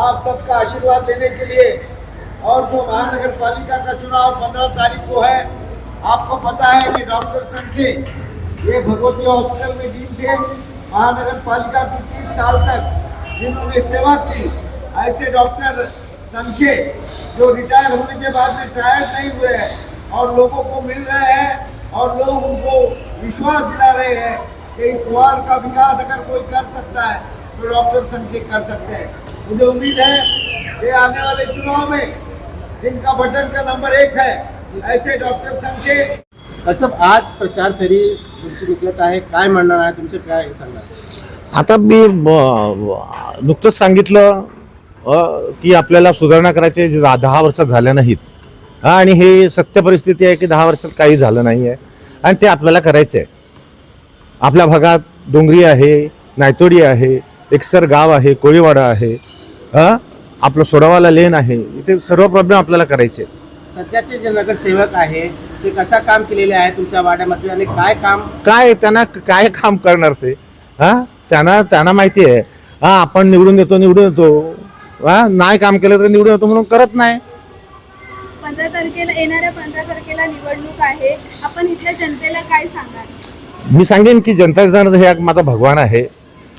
आप सबका आशीर्वाद लेने के लिए और जो महानगर पालिका का चुनाव पंद्रह तारीख को है। आपको पता है कि डॉक्टर संख्य ये भगवती हॉस्पिटल में थे महानगर पालिका की तीस साल तक जिन्होंने सेवा की, ऐसे डॉक्टर संख्य जो रिटायर होने के बाद में टायर नहीं हुए हैं और लोगों को मिल रहे हैं और लोग उनको विश्वास दिला रहे हैं कि इस वार्ड का विकास अगर कोई कर सकता है तो डॉक्टर संख्य कर सकते हैं। मुझे उम्मीद है कि आने वाले चुनाव में जिनका बटन का नंबर एक है ऐसे डॉक्टर संख्य साहेब आज प्रचार फेरी तुमची निघत आहे. काय म्हणणार आहे? तुमचे काय सांगणार? आता मी नुकतंच सांगितलं की आपल्याला सुधारणा करायचे जे दहा दहा वर्षात झाल्या नाहीत. हा, आणि हे सत्य परिस्थिती आहे की दहा वर्षात काही झालं नाही आहे आणि ते आपल्याला करायचं आहे आपल्या भागात डोंगरी आहे नायतोडी आहे एकसर गाव आहे कोळीवाडा आहे हा? आपलं सोडावाला लेन आहे इथे सर्व प्रॉब्लेम आपल्याला करायचे आहेत. सध्याचे जे नगरसेवक आहे ते कसा काम केलेले आहे तुमच्या वाड्यामध्ये आणि काय काम? काय त्यांना काय काम करणार ते? हा? त्यांना त्यांना माहिती आहे. हा आपण निवडून येतो निवडून येतो हा? नाही काम केलं तर निवडून येतो म्हणून करत नाही. पंधरा तारखेला येणाऱ्या पंधरा तारखेला निवडणूक आहे. आपण इथल्या जनतेला काय सांगाल? मी सांगेन की जनता जनार्दन हे एक माझा भगवान आहे.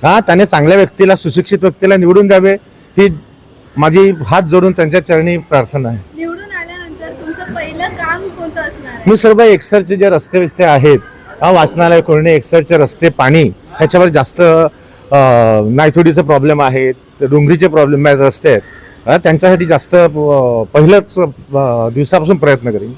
हा त्याने चांगल्या व्यक्तीला सुशिक्षित व्यक्तीला निवडून द्यावे ही माझी हात जोडून त्यांच्या चरणी प्रार्थना आहे. निवडून आल्यानंतर तुमचं पहिलं काम कोणतं असणार आहे? मी सर्व एकसरचे जे रस्ते बिस्ते आहेत हा वाचनालय कोरणे एकसरचे रस्ते पाणी ह्याच्यावर जास्त अं, नायतोडीचे प्रॉब्लेम आहेत डोंगरीचे प्रॉब्लेम रस्ते आहेत. त्यांच्यासाठी जास्त पहिलंच दिवसापासून प्रयत्न करेन.